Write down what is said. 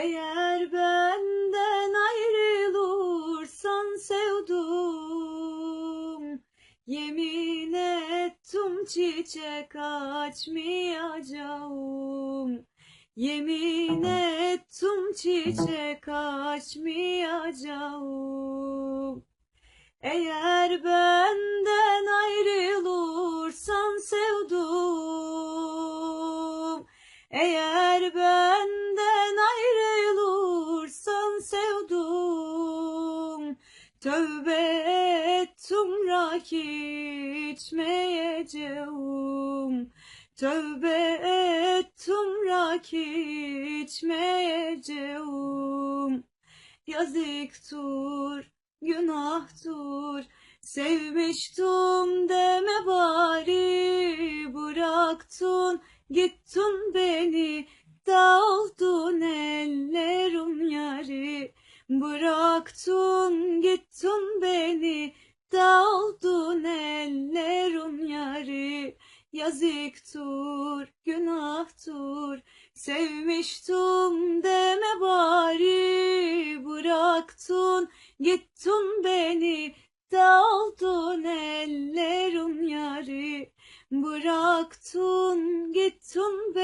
Eğer benden ayrılırsan sevdum. Yemin ettim çiçek açmayacağım. Yemin ettim çiçek açmayacağım. Eğer benden ayrılırsan sevdum. Eğer benden Tövbe ettim rakı içmeyeceğim Tövbe ettim rakı içmeyeceğim Yazıktır, günahtır. Sevmiştim deme bari Bıraktın, gittin beni Dağıldın ellerim Bıraktın, gittin beni Dağıldın ellerim yari. Yazıktır, günahtır Sevmiştim deme bari. Bıraktın, gittin beni Dağıldın ellerim yari. Bıraktın, gittin